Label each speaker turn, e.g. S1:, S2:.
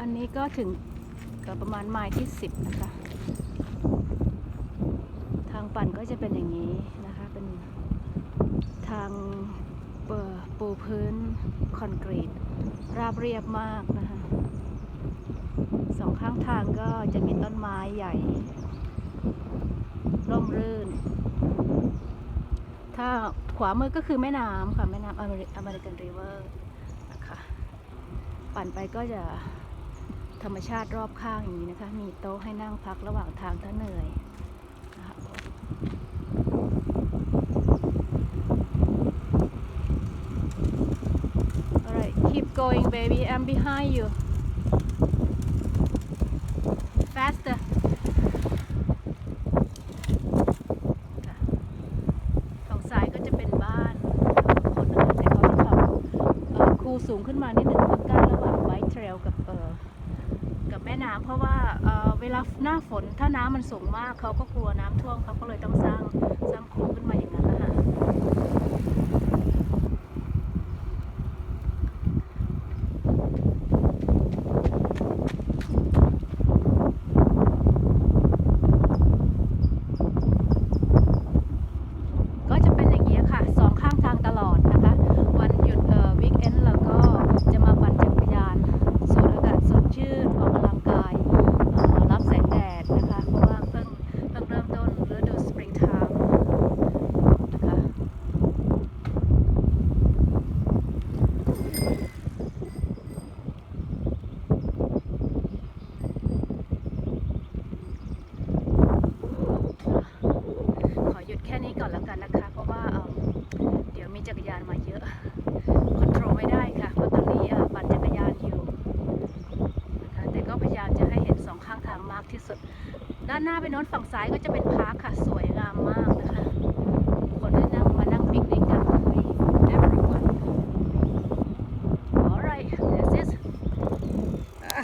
S1: อันนี้ก็ถึงกับประมาณไม้ที่ 10 นะคะ ทางปั่นก็จะเป็นอย่างนี้นะคะ เป็นทางปูพื้นคอนกรีต ราบเรียบมากนะคะ สองข้างทางก็จะมีต้นไม้ใหญ่ ร่มรื่น ถ้า ขวามือก็คือแม่น้ำค่ะแม่น้ำอเมริกันริเวอร์นะคะปั่นไปก็จะธรรมชาติรอบข้างอย่างนี้นะคะ มีโต๊ะให้นั่งพักระหว่างทางถ้าเหนื่อยนะคะ Alright keep going baby I'm behind you faster ค่ะฝั่งซ้ายก็จะเป็นบ้านคนนะคะแต่เขาจะทำเอ่อคู สูงขึ้นมานิดหนึ่งคือกั้นระหว่างไบค์เทรลกับเออกับแม่น้ำเพราะว่าเออเวลาหน้าฝนถ้าน้ำมันสูงมากเขาก็กลัวน้ำท่วมเขาก็เลยต้องสร้างสร้างคูขึ้นมาอย่างนั้นนะคะ ก็จะเป็นอย่างนี้ยค่ะสองข้างทางตลอดนะคะ วันหยุดเอ่อวีคเอนด์เราก็จะมาปั่นจักรยานสูดอากาศสดชื่นออกกำลังกายเอ่อรับแสงแดดนะคะ เพราะว่าเพิ่งเพิ่งเริ่มต้นฤดูสปริงไทม์นะคะ ขอหยุดแค่ นะคะ เพราะว่าเอิ่มเดี๋ยวมีจักรยานมาเยอะคอนโทรลไม่ได้ค่ะเพราะตอนนี้ปั่นจักรยานอยู่นะคะแต่ก็พยายามจะให้เห็นสองข้างทางมากที่สุด ด้านหน้าไปโน้นฝั่งซ้ายก็จะเป็นพาร์คค่ะสวย